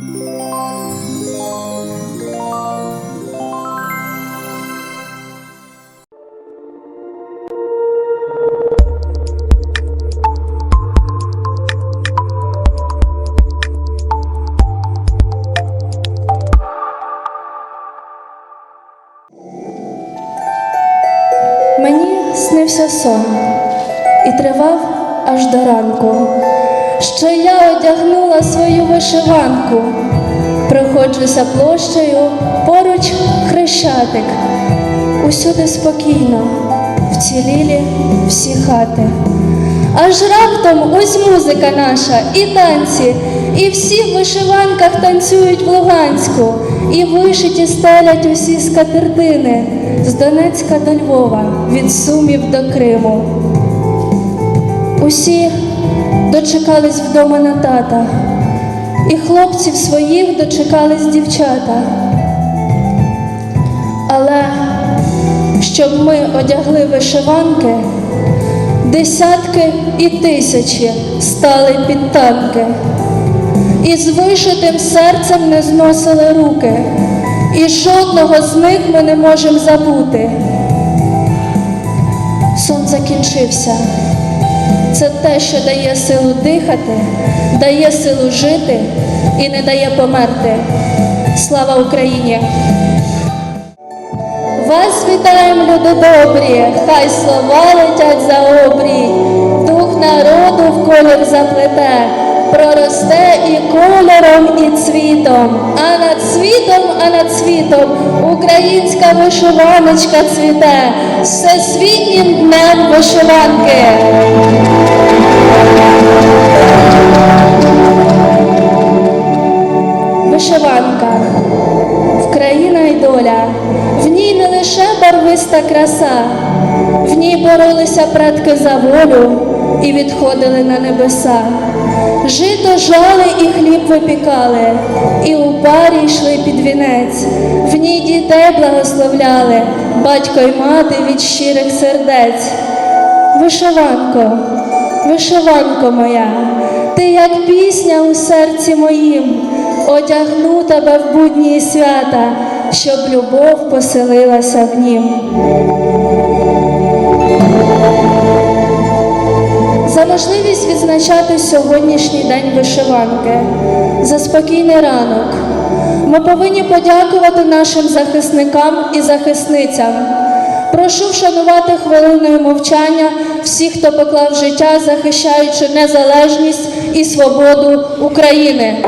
Мені вишиванку, проходжуся площею, поруч хрещатик, усюди спокійно, вцілілі всі хати. Аж раптом ось музика наша, і танці, і всі в вишиванках танцюють в Луганську, і вишиті стелять усі скатертини з Донецька до Львова, від Сумів до Криму. Усі дочекались вдома на тата, і хлопців своїх дочекались дівчата. Але щоб ми одягли вишиванки, десятки і тисячі стали під танки, і з вишитим серцем не зносили руки, і жодного з них ми не можемо забути. Сон закінчився. Це те, що дає силу дихати, дає силу жити і не дає померти. Слава Україні! Вас вітаємо, люди добрі, хай слова летять за обрій, дух народу в колір заплете, проросте і кольором, і цвітом, а над світом, а над світом українська вишиваночка цвіте, всесвітнім днем вишиванки. Вишиванка, Вкраїна й доля, в ній не лише барвиста краса, в ній боролися предки за волю і відходили на небеса. Жито жали і хліб випікали, і у парі йшли під вінець, в ній дітей благословляли, батько й мати від щирих сердець. Вишиванко, вишиванко моя, ти як пісня у серці моїм, одягну тебе в будні свята, щоб любов поселилася в нім. За можливість відзначати сьогоднішній день вишиванки, за спокійний ранок. Ми повинні подякувати нашим захисникам і захисницям. Прошу вшанувати хвилиною мовчання всіх, хто поклав життя, захищаючи незалежність і свободу України.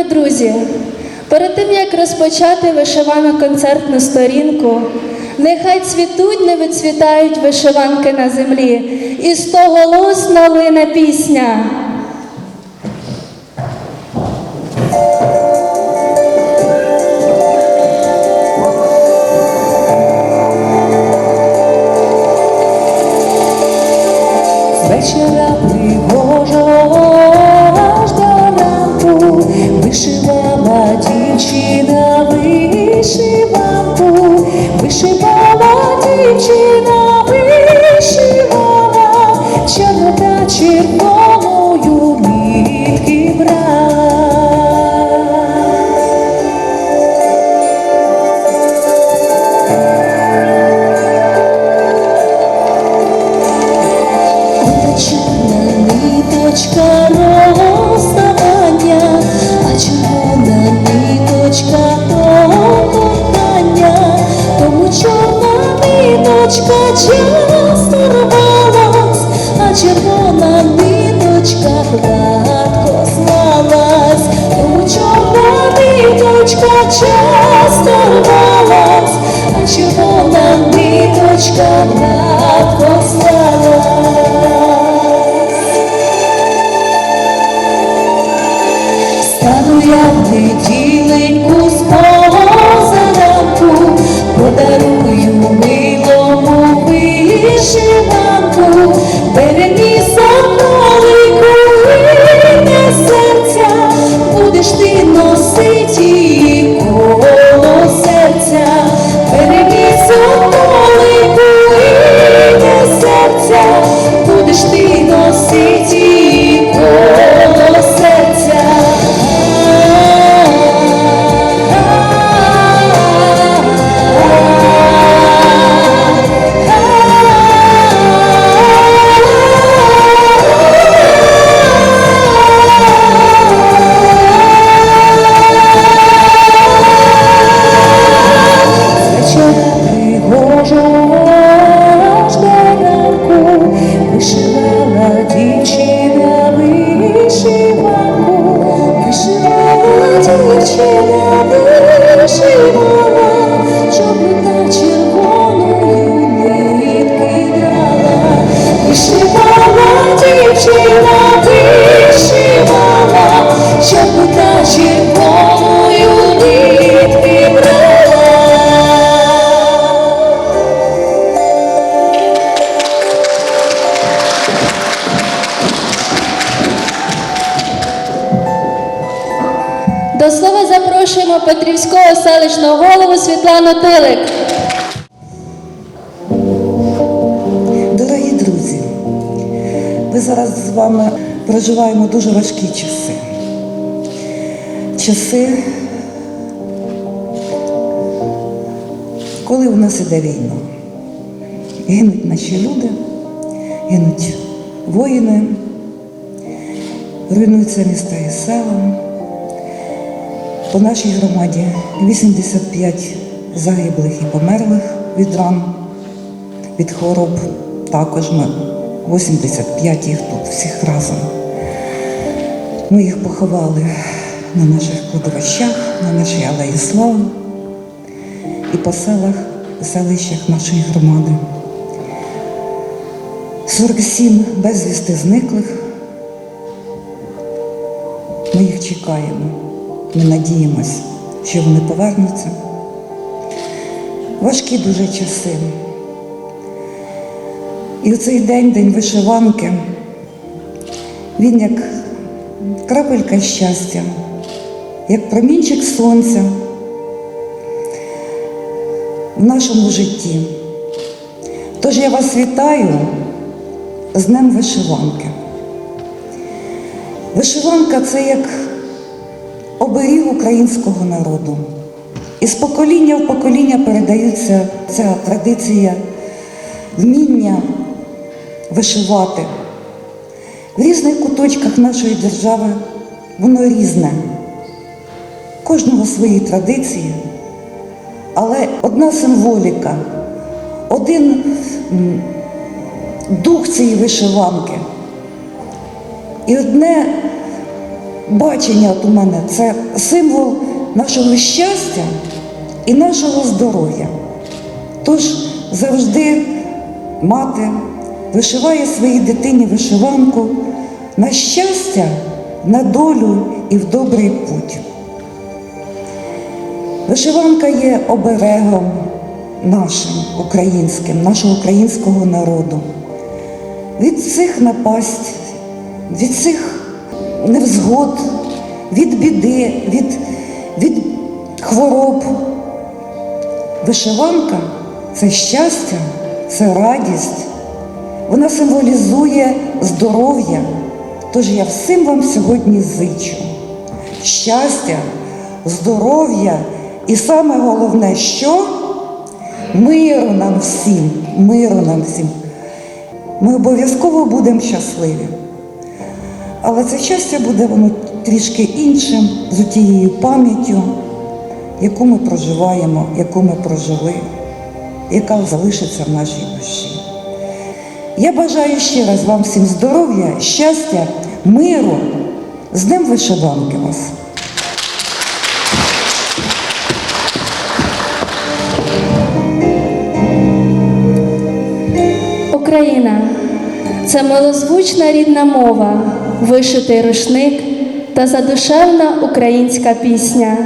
Шановні друзі, перед тим як розпочати вишивану концертну сторінку, нехай цвітуть, не вицвітають вишиванки на землі, і стоголосна лине пісня. сторвалась, а червона ниточка гладко зналась, у чорна ниточка часто рвалась, червона ниточка гладко зналась. Стану я в селищного голову Світлану Тилик. Дорогі друзі, ми зараз з вами проживаємо дуже важкі часи. Часи, коли у нас іде війна. Гинуть наші люди, гинуть воїни, руйнуються міста і села. По нашій громаді 85 загиблих і померлих від ран від хвороб. Також ми 85 їх тут, всіх разом. Ми їх поховали на наших кладовищах, на нашій алеї слави і по селах, селищах нашої громади. 47 безвісти зниклих. Ми їх чекаємо. Ми надіємось, що вони повернуться. Важкі дуже часи. І у цей день, день вишиванки, він як крапелька щастя, як промінчик сонця в нашому житті. Тож я вас вітаю з Днем вишиванки. Вишиванка це як оберіг українського народу. І з покоління в покоління передається ця традиція вміння вишивати. В різних куточках нашої держави воно різне. Кожного свої традиції, але одна символіка, один дух цієї вишиванки. І одне бачення от у мене це символ нашого щастя і нашого здоров'я. Тож завжди мати вишиває своїй дитині вишиванку на щастя, на долю і в добрий путь. Вишиванка є оберегом нашим українським, нашого українського народу. Від цих напасть, від цих невзгод, від біди, від, від хвороб. Вишиванка це щастя, це радість. Вона символізує здоров'я. Тож я всім вам сьогодні зичу щастя, здоров'я і саме головне, що миру нам всім, миру нам всім. Ми обов'язково будемо щасливі. Але це щастя буде воно трішки іншим, з тією пам'яттю, яку ми проживаємо, яку ми прожили, яка залишиться в нашій душі. Я бажаю ще раз вам всім здоров'я, щастя, миру, з Днем вишиванки вас. Україна це милозвучна рідна мова, вишитий рушник та задушевна українська пісня.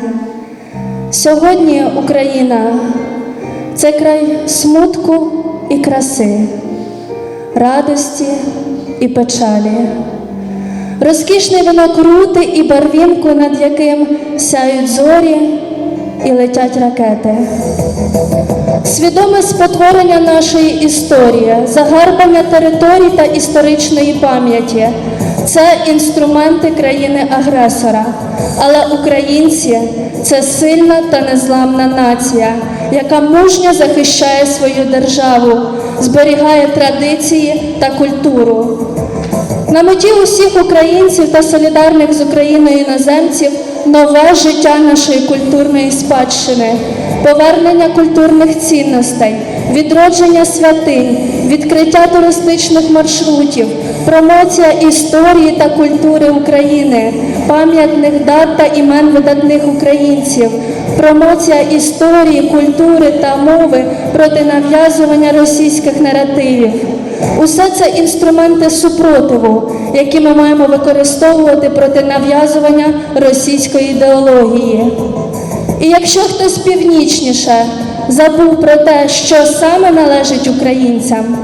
Сьогодні Україна це край смутку і краси, радості і печалі. Розкішний винокрути і барвінку, над яким сяють зорі і летять ракети. Свідоме спотворення нашої історії, загарбання територій та історичної пам'яті це інструменти країни-агресора. Але українці це сильна та незламна нація, яка мужньо захищає свою державу, зберігає традиції та культуру. На меті усіх українців та солідарних з Україною іноземців нове життя нашої культурної спадщини, повернення культурних цінностей, відродження святинь, відкриття туристичних маршрутів, промоція історії та культури України, пам'ятних дат та імен видатних українців, промоція історії, культури та мови проти нав'язування російських наративів. Усе це інструменти супротиву, які ми маємо використовувати проти нав'язування російської ідеології. І якщо хтось північніше забув про те, що саме належить українцям,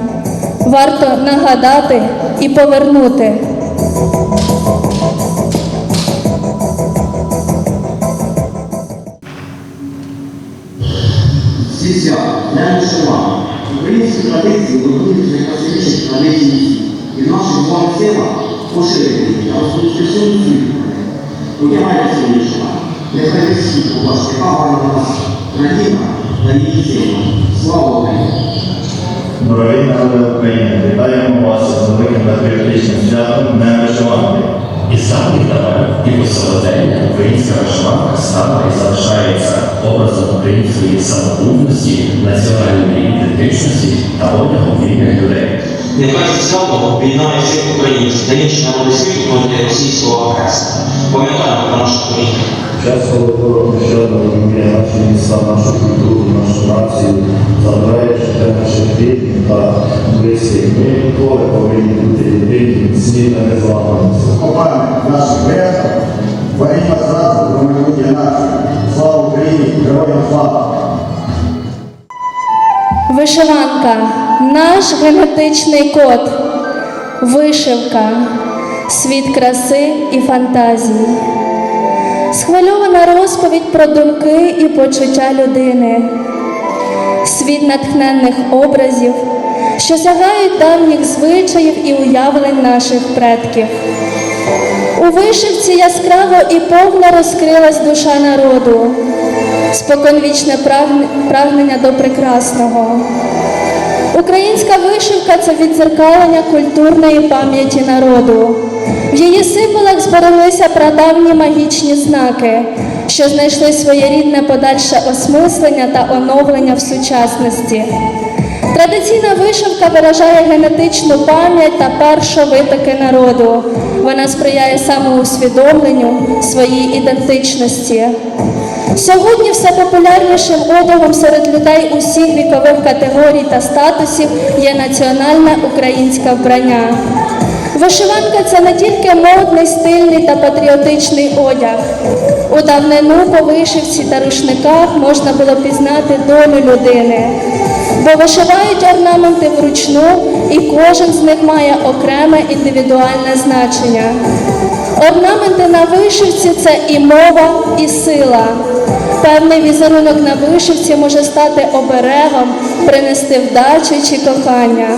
варто нагадати і повернути. Свята, не. Українські традиції виходять з найкрасивіших традицій. І вами силах поширити їх та світу. Одягайте свої вишивання. Нехай весь світ побачить, яка гарна нація. Країна та її сила. Слава Україні! Дорогі народи України, вітаємо вас з великим патріотичним святом Днем вишиванки. І саме тепер і по сьогодення українська вишиванка стала і залишається образом української самобутності, національної ідентичності та одягом вільних людей. Нехай це свято об'єднає всіх українців та інші народи світу проти російського агресора. Пам'ятаємо про наше коріння. Час Голодору щодо розуміє наші міста, нашу культуру, нашу націю, забирає життя наших рідних та близьких. Ми ніколи повинні бути єдині, міцні та незламані. Копами наших предків, творимо зразу про майбутнє нації. Слава Україні! Героям слава! Вишиванка наш генетичний код, вишивка, світ краси і фантазії. Схвильована розповідь про думки і почуття людини, світ натхненних образів, що сягають давніх звичаїв і уявлень наших предків. У вишивці яскраво і повно розкрилась душа народу, споконвічне прагнення до прекрасного. Українська вишивка це відзеркалення культурної пам'яті народу. В її символах збереглися прадавні магічні знаки, що знайшли своєрідне подальше осмислення та оновлення в сучасності. Традиційна вишивка виражає генетичну пам'ять та першовитоки народу. Вона сприяє самоусвідомленню своїй ідентичності. Сьогодні все популярнішим одягом серед людей усіх вікових категорій та статусів є національне українське вбрання. Вишиванка це не тільки модний, стильний та патріотичний одяг. У давнину по вишивці та рушниках можна було пізнати долю людини, бо вишивають орнаменти вручну, і кожен з них має окреме індивідуальне значення. Орнаменти на вишивці це і мова, і сила. Певний візерунок на вишивці може стати оберегом, принести вдачу чи кохання.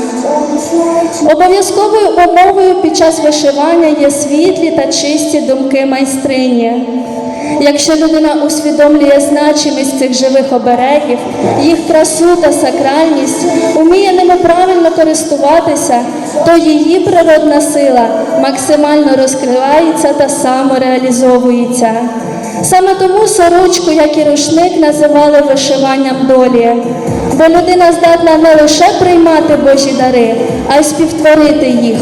Обов'язковою умовою під час вишивання є світлі та чисті думки майстрині. Якщо людина усвідомлює значимість цих живих оберегів, їх красу та сакральність, уміє ними правильно користуватися, то її природна сила максимально розкривається та самореалізовується. Саме тому сорочку, як і рушник, називали вишиванням долі, бо людина здатна не лише приймати Божі дари, а й співтворити їх.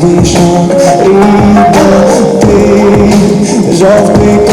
Дитячих і ти, жовтий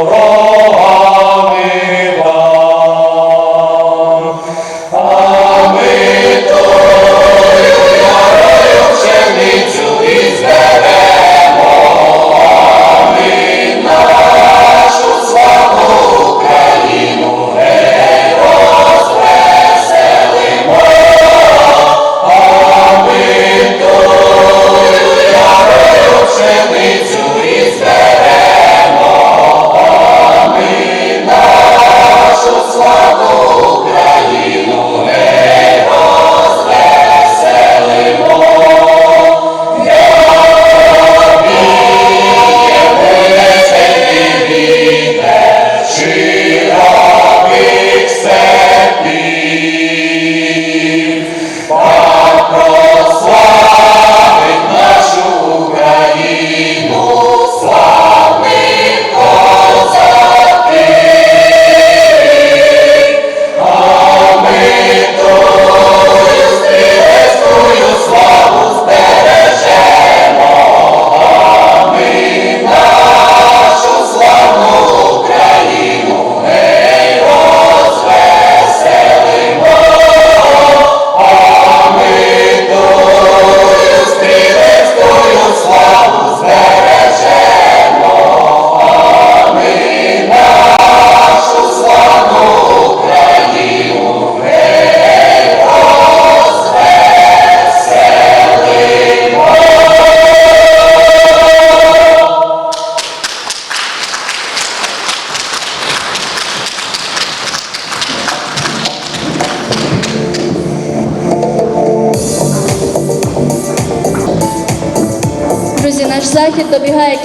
Allah.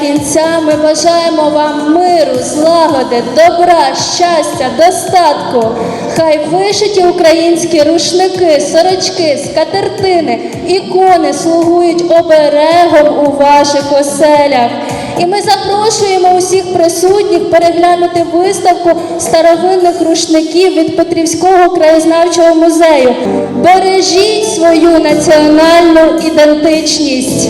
Кінця. Ми бажаємо вам миру, злагоди, добра, щастя, достатку. Хай вишиті українські рушники, сорочки, скатертини, ікони слугують оберегом у ваших оселях. І ми запрошуємо усіх присутніх переглянути виставку старовинних рушників від Петрівського краєзнавчого музею. Бережіть свою національну ідентичність.